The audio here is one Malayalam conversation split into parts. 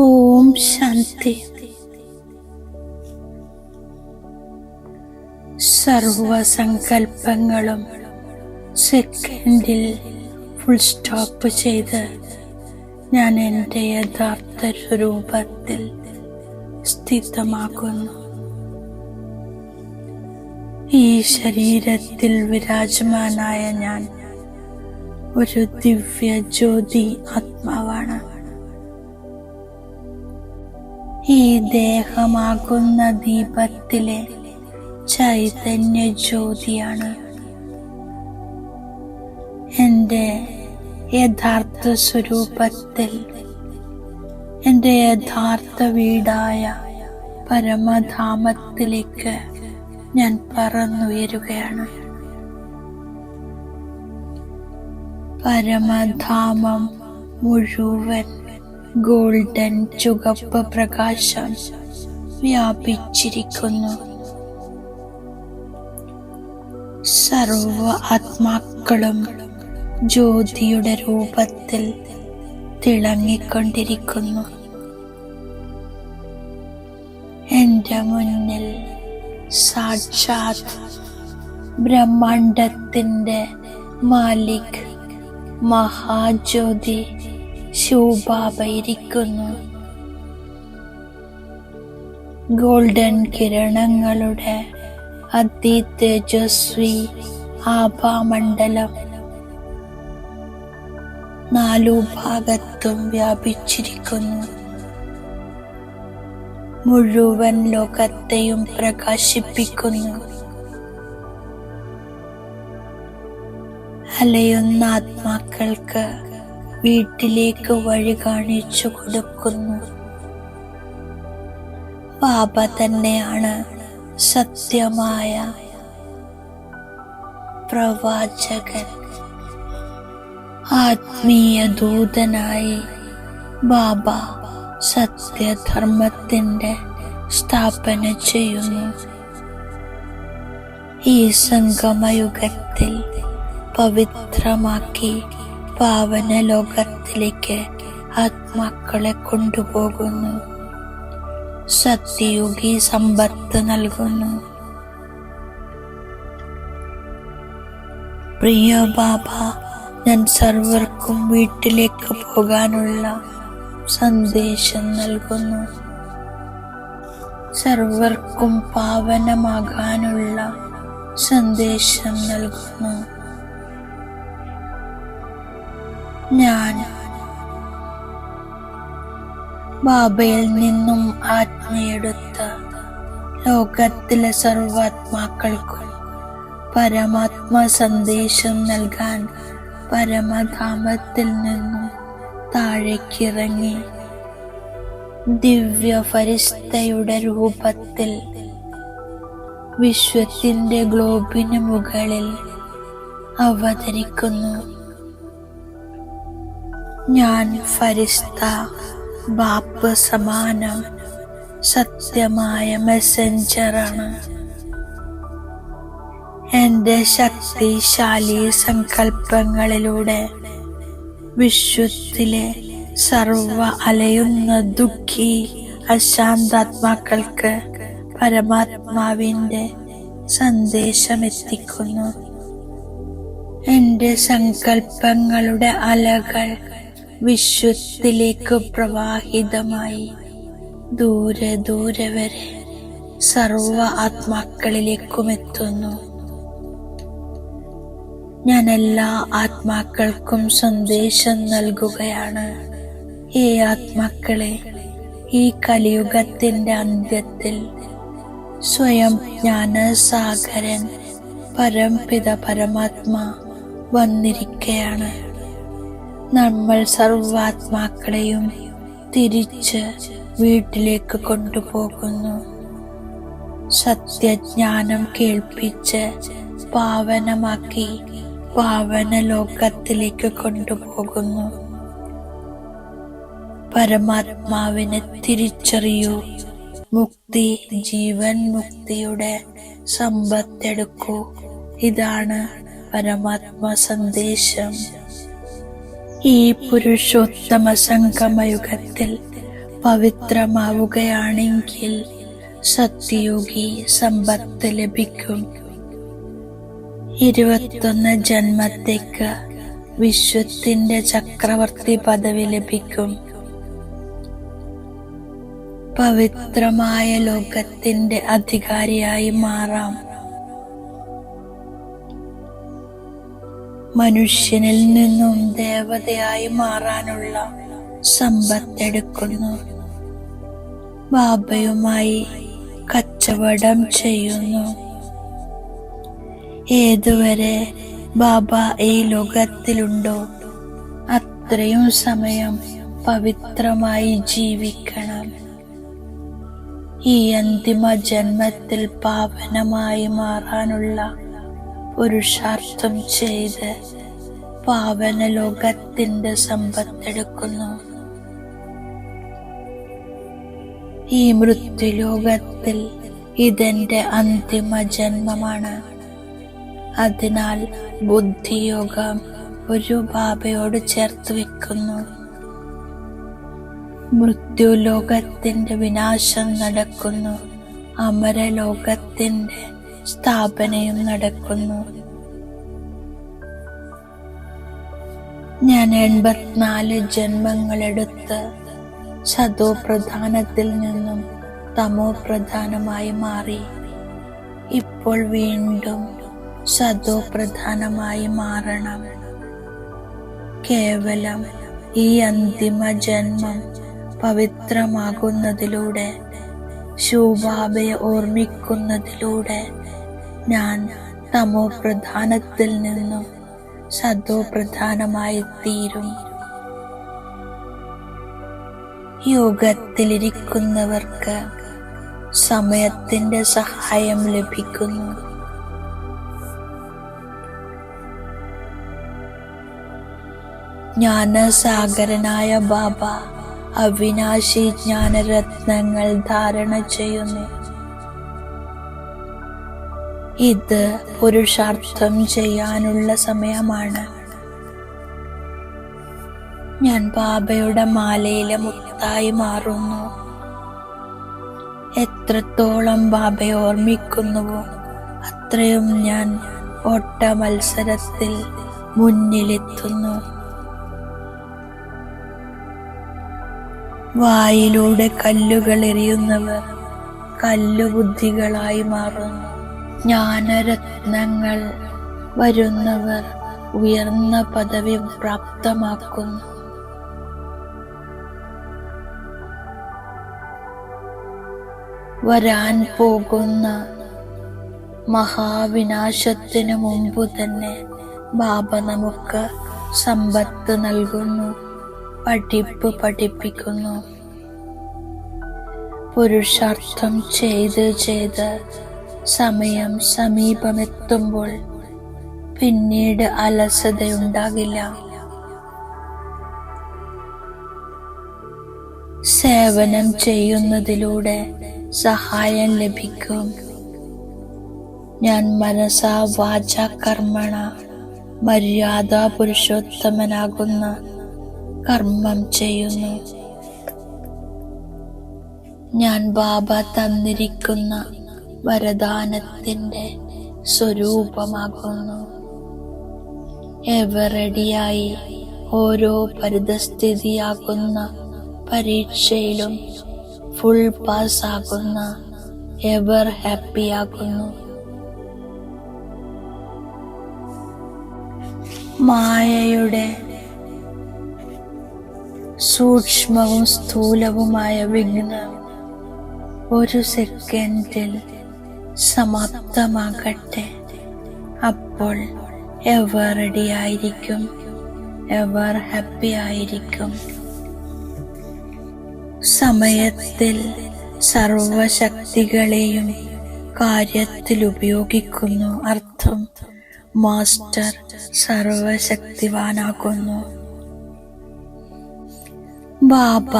ഓം ശാന്തി. സർവസങ്കൽപ്പങ്ങളും സെക്കൻഡിൽ ഫുൾ സ്റ്റോപ്പ് ചെയ്ത് ഞാൻ എന്റെ യഥാർത്ഥ രൂപത്തിൽ സ്ഥിതമാക്കുന്നു ഈ ശരീരത്തിൽ വിരാജമാനായ ഞാൻ ഒരു ദിവ്യ ജ്യോതി ആത്മാവാണ്. ഈ ദേഹമാകുന്ന ദീപത്തിലെ ചൈതന്യ ജ്യോതിയാണ്. എന്റെ യഥാർത്ഥ സ്വരൂപത്തിൽ എന്റെ യഥാർത്ഥ വീടായ പരമധാമത്തിലേക്ക് ഞാൻ പറന്നുയരുകയാണ്. പരമധാമം മുഴുവൻ ഗോൾഡൻ ചുവപ്പ് പ്രകാശം വ്യാപിച്ചിരിക്കുന്നു. സർവ ആത്മാക്കളും ജ്യോതിയുടെ രൂപത്തിൽ തിളങ്ങിക്കൊണ്ടിരിക്കുന്നു. എന്റെ മുന്നിൽ സാക്ഷാത് ബ്രഹ്മാണ്ടത്തിന്റെ മാലിക് മഹാജ്യോതി ഇരിക്കുന്നു ഗോൾഡൻ കിരണങ്ങളുടെ അതിതേജസ്വി ആഭാമണ്ഡലം നാലു ഭാഗത്തും വ്യാപിച്ചിരിക്കുന്നു. മുഴുവൻ ലോകത്തെയും പ്രകാശിപ്പിക്കുന്നു. അലയുന്ന ആത്മാക്കൾക്ക് വീട്ടിലേക്ക് വഴി കാണിച്ചു കൊടുക്കുന്നു. ബാബ തന്നെയാണ് സത്യമായ പ്രവാചകൻ. ആത്മീയ ദൂതനായി ബാബ സത്യധർമ്മത്തിന്റെ സ്ഥാപന ചെയ്യുന്നു. ഈ സംഗമയുഗത്തിൽ പവിത്രമാക്കി പാവന ലോകത്തിലേക്ക് ആത്മാക്കളെ കൊണ്ടുപോകുന്നു. സത്യയുഗി സമ്പത്ത് നൽകുന്നു. പ്രിയ ബാബ ഞാൻ സർവർക്കും വീട്ടിലേക്ക് പോകാനുള്ള സന്ദേശം നൽകുന്നു. സർവർക്കും പാവനമാകാനുള്ള സന്ദേശം നൽകുന്നു. ഞാൻ ബാബയിൽ നിന്നും ആത്മയെടുത്ത ലോകത്തിലെ സർവാത്മാക്കൾക്കും പരമാത്മ സന്ദേശം നൽകാൻ പരമധാമത്തിൽ നിന്നും താഴേക്കിറങ്ങി ദിവ്യ ഫരിസ്തയുടെ രൂപത്തിൽ വിശ്വത്തിന്റെ ഗ്ലോബിന് മുകളിൽ അവതരിക്കുന്നു. ഞാൻ ഫരിസ്ത ബാപ്പ് സമാനം സത്യമായ മെസ്സഞ്ചറാണ് എന്റെ ശക്തിശാലി സങ്കല്പങ്ങളിലൂടെ വിശ്വത്തിലെ സർവ അലയുന്ന ദുഃഖി അശാന്താത്മാക്കൾക്ക് പരമാത്മാവിന്റെ സന്ദേശം എത്തിക്കുന്നു എന്റെ സങ്കല്പങ്ങളുടെ അലകൾ വിശ്വത്തിലേക്ക് പ്രവാഹിതമായി. ദൂരെ ദൂരെ വരെ സർവ ആത്മാക്കളിലേക്കും എത്തുന്നു. ഞാൻ എല്ലാ ആത്മാക്കൾക്കും സന്ദേശം നൽകുകയാണ്. ഈ ആത്മാക്കളെ ഈ കലിയുഗത്തിന്റെ അന്ത്യത്തിൽ സ്വയം ജ്ഞാനസാഗരൻ പരംപിത പരമാത്മാ വന്നിരിക്കയാണ്. നമ്മൾ സർവാത്മാക്കളെയും തിരിച്ച് വീട്ടിലേക്ക് കൊണ്ടുപോകുന്നു. സത്യജ്ഞാനം കേൾപ്പിച്ച് പാവനമാക്കി പാവന ലോകത്തിലേക്ക് കൊണ്ടുപോകുന്നു. പരമാത്മാവിനെ തിരിച്ചറിയൂ. മുക്തി ജീവൻ മുക്തിയുടെ സമ്പത്തെടുക്കൂ. ഇതാണ് പരമാത്മ സന്ദേശം. ഈ പുരുഷോത്തമ സംഗമയുഗത്തിൽ പവിത്രമാവുകയാണെങ്കിൽ സത്യയോഗി സമ്പത്ത് ലഭിക്കും. ഇരുപത്തൊന്ന് ജന്മത്തേക്ക് വിശ്വത്തിന്റെ ചക്രവർത്തി പദവി ലഭിക്കും. പവിത്രമായ ലോകത്തിന്റെ അധികാരിയായി മാറാം. മനുഷ്യനിൽ നിന്നും ദേവതയായി മാറാനുള്ള സമ്പത്തെടുക്കുന്നു. ബാബയുമായി കച്ചവടം ചെയ്യുന്നു. ഏതുവരെ ബാബ ഈ ലോകത്തിലുണ്ടോ അത്രയും സമയം പവിത്രമായി ജീവിക്കണം. ഈ അന്തിമ ജന്മത്തിൽ പാവനമായി മാറാനുള്ള പുരുഷാർത്ഥം ചെയ്ത് പാവന ലോകത്തിന്റെ സമ്പത്തെടുക്കുന്നു. ഈ മൃത്യുലോകത്തിൽ ഇതെന്റെ അന്തിമ ജന്മമാണ്. അതിനാൽ ബുദ്ധിയോഗം ഒരു ബാബയോട് ചേർത്ത് വെക്കുന്നു. മൃത്യുലോകത്തിന്റെ വിനാശം നടക്കുന്നു. അമരലോകത്തിന്റെ സ്ഥാപനയും നടക്കുന്നു. ഞാൻ എൺപത്തിനാല് ജന്മങ്ങളെടുത്ത് സതോ പ്രധാനത്തിൽ നിന്നും തമോ പ്രധാനമായി മാറി. ഇപ്പോൾ വീണ്ടും സതോ പ്രധാനമായി മാറണം. കേവലം ഈ അന്തിമ ജന്മം പവിത്രമാകുന്നതിലൂടെ ശൂബാബയെ ഓർമ്മിക്കുന്നതിലൂടെ ഞാൻ തമോ പ്രധാനത്തിൽ നിന്നും സദോ പ്രധാനമായി തീരും യോഗത്തിലിരിക്കുന്നവർക്ക് സമയത്തിന്റെ സഹായം ലഭിക്കുന്നു. ജ്ഞാനസാഗരനായ ബാബ അവിനാശി ജ്ഞാനരത്നങ്ങൾ ധാരണ ചെയ്യുന്നു. ഇത് പുരുഷാർത്ഥം ചെയ്യാനുള്ള സമയമാണ്. ഞാൻ ബാബയുടെ മാലയിലെ മുത്തായി മാറുന്നു. എത്രത്തോളം ബാബയെ ഓർമ്മിക്കുന്നുവോ അത്രയും ഞാൻ ഓട്ട മത്സരത്തിൽ മുന്നിലെത്തുന്നു. വായിലൂടെ കല്ലുകൾ എറിയുന്നവർ കല്ലുബുദ്ധികളായി മാറുന്നു. ജ്ഞാനരത്നങ്ങൾ വരുന്നവർ ഉയർന്ന പദവി പ്രാപ്തമാക്കുന്നു. വരാൻ പോകുന്ന മഹാവിനാശത്തിന് മുമ്പ് തന്നെ ബാബ നമുക്ക് സമ്പത്ത് നൽകുന്നു പഠിപ്പ് പഠിപ്പിക്കുന്നു. പുരുഷാർത്ഥം ചെയ്ത് ചെയ്ത് സമയം സമീപമെത്തുമ്പോൾ പിന്നീട് അലസതയുണ്ടാകില്ല. സേവനം ചെയ്യുന്നതിലൂടെ സഹായം ലഭിക്കും. ഞാൻ മനസാ വാച കർമ്മണ മര്യാദ പുരുഷോത്തമനാകുന്ന കർമ്മം ചെയ്യുന്നു. ഞാൻ ബാബ തന്നിരിക്കുന്ന വരദാനത്തിന്റെ സ്വരൂപമാകുന്നു. എവറെഡിയായി ഓരോ പരിതസ്ഥിതിയാകുന്ന പരീക്ഷയിലും ഫുൾ പാസ് ആകുന്ന എവർ ഹാപ്പിയാകുന്നു. മായയുടെ സൂക്ഷ്മവും സ്ഥൂലവുമായ വിഘ്നം ഒരു സെക്കൻഡിൽ സമാപ്തമാകട്ടെ. അപ്പോൾ എവർ റെഡി ആയിരിക്കും. എവർ ഹാപ്പി ആയിരിക്കും. സമയത്തിൽ സർവശക്തികളെയും കാര്യത്തിൽ ഉപയോഗിക്കുന്നു. അർത്ഥം മാസ്റ്റർ സർവശക്തിവാനാകുന്നു. ബാബ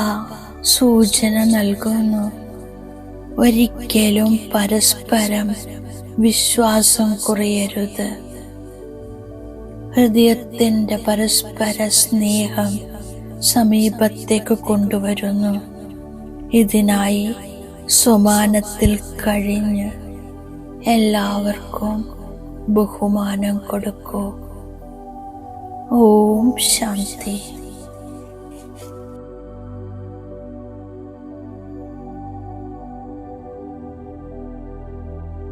സൂചന നൽകുന്നു. ഒരിക്കലും പരസ്പരം വിശ്വാസം കുറയരുത്. ഹൃദയത്തിന്റെ പരസ്പര സ്നേഹം സമീപത്തേക്ക് കൊണ്ടുവരുന്നു. ഇതിനായി സ്വമാനത്തിൽ കഴിഞ്ഞ് എല്ലാവർക്കും ബഹുമാനം കൊടുക്കൂ. ഓം ശാന്തി.